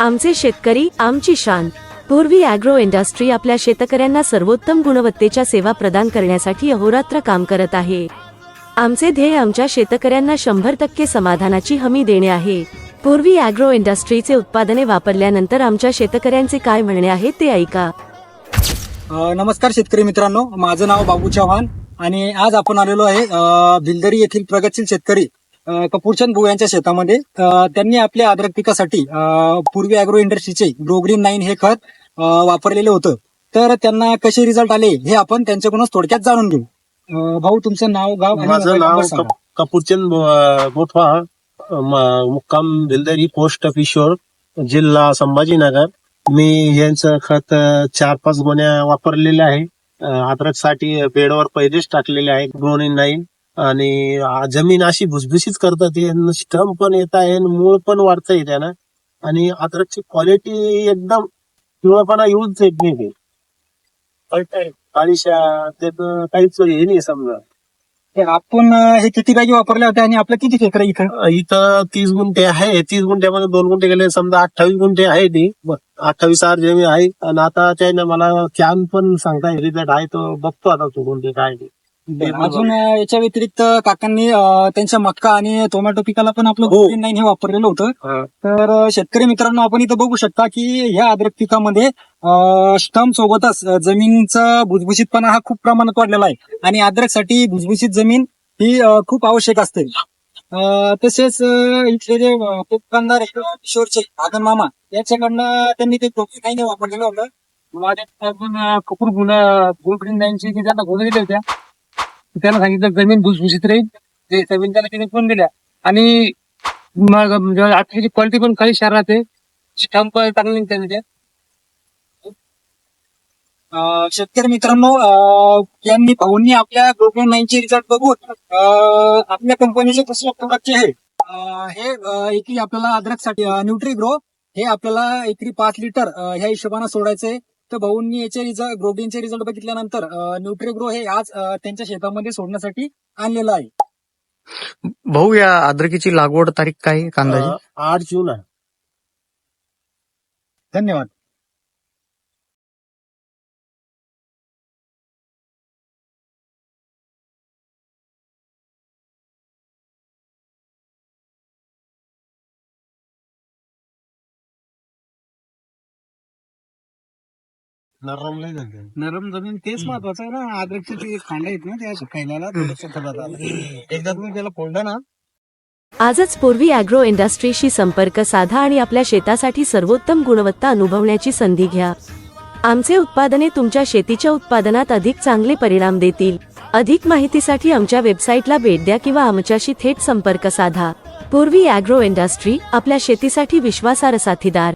आमचे शेतकरी आमची शान. पूर्वी अॅग्रो इंडस्ट्री आपल्या शेतकऱ्यांना सर्वोत्तम गुणवत्तेच्या सेवा प्रदान करण्यासाठी अहोरात्र काम करत आहे. आमचे ध्येय आमच्या शेतकऱ्यांना शंभर टक्के समाधानाची हमी देणे आहे. पूर्वी अॅग्रो इंडस्ट्रीचे उत्पादने वापरल्यानंतर आमच्या शेतकऱ्यांचे काय म्हणणे आहे ते ऐका. नमस्कार शेतकरी मित्रांनो. माझं नाव बाबू चव्हाण आणि आज आपण आलेलो आहे अ, भिलदरी येथील प्रगतशील शेतकरी कपूरचंद भाऊ यांच्या शेतामध्ये त्यांनी आपल्या अद्रक पिकासाठी पूर्वी अॅग्रो इंडस्ट्रीचे ग्रोग्रीन नाईन हे खत वापरलेलं होतं. तर त्यांना कसे रिझल्ट आले हे आपण त्यांच्याकडूनच थोडक्यात जाणून घेऊ. भाऊ तुमचं नाव गाव माझं नाव कपूरचंद म- मुक्काम भिलदरी पोस्ट किशोर जिल्हा संभाजीनगर. मी यांचं खत चार पाच गोण्या वापरलेल्या आहे. अद्रकसाठी बेडवर पहिलेच टाकलेले आहे ग्रोनिन नाईन. आणि जमीन अशी भुसभुशीत करतात स्टम पण येत आहे आणि मूळ पण वाढता येते ना आणि अद्रकची क्वालिटी एकदम पिवळपणा येऊच येत नाही ते. काहीच हे नाही समजा. आपण हे किती बॅगी वापरल्या होत्या आणि आपलं किती क्षेत्र आहे इथं इथं तीस गुंठे आहे. तीस गुंठ्यामध्ये दोन गुंठे गेले समजा अठ्ठावीस गुंठे आहे ती. अठ्ठावीस आर जमीन आहे. आणि आता त्याने मला कॅन पण सांगता रिझल्ट आहे तो बघतो आता तो गुंठे काय ते. अजून अ, याच्या व्यतिरिक्त काकांनी अ, त्यांच्या मक्का आणि टोमॅटो पिकाला पण आपलं हो. नाईन हे वापरलेलं होतं. हा. तर अ, शेतकरी मित्रांनो आपण इथं बघू शकता की ह्या अद्रक पिकामध्ये स्टम सोबतच अ, जमिनीचा भुसभुशीतपणा हा खूप प्रमाणात वाढलेला आहे. आणि अद्रकसाठी भुसभुशीत जमीन ही अ, खूप आवश्यक असते. अ, तसेच अ, इथले जे अ, दुकानदार आहेत, किशोरचे आदन मामा याच्याकडनं त्यांनी ते ग्रोग्रीन नाईन हे वापरलेलं होतं. माझ्या कपूर गुन्हा ग्रोग्रीन नाईनची ती त्यांना दिल्या होत्या त्याला सांगितलं जमीन भुसभुशीत राहील. ते जमीन त्याला तिने पण दिल्या आणि मग म्हणजे आताची क्वालिटी पण काही शार राहते. स्टंप चांगली निघते त्या अं, शेतकरी मित्रांनो अं, यांनी भाऊंनी आपल्या ग्रोग्रेन नाईनचे रिझल्ट बघून अं, आपल्या कंपनीचे कसले प्रोडक्टचे आहे अं, हे अं, एकरी आपल्याला अद्रकसाठी न्यूट्री ग्रो हे आपल्याला एकरी पाच लिटर अं, ह्या हिशोबाने सोडायचंय. तर भाऊंनी याचे रिझल्ट ग्रोग्रीनचे रिझल्ट बघितल्यानंतर न्यूट्री ग्रो हे आज त्यांच्या शेतामध्ये सोडण्यासाठी आणलेलं आहे. भाऊ या अद्रकीची लागवड तारीख काय अं, आठ जून आहे. धन्यवाद. नरम लय झाले. नरम जमीन तेच महत्वाचं आहे ना. अद्रकचे ते खांड आहेत ना त्या सुकायला एकदा तुम्ही त्याला फोडलं ना. आजच पूर्वी अॅग्रो इंडस्ट्रीशी संपर्क साधा आणि आपल्या शेतासाठी सर्वोत्तम गुणवत्ता अनुभवण्याची संधी घ्या. आमचे उत्पादने तुमच्या शेतीच्या उत्पादनात अधिक चांगले परिणाम देतील. अधिक माहितीसाठी आमच्या वेबसाईटला भेट द्या किंवा आमच्याशी थेट संपर्क साधा. पूर्वी अॅग्रो इंडस्ट्री आपल्या शेतीसाठी विश्वासार्ह साथीदार.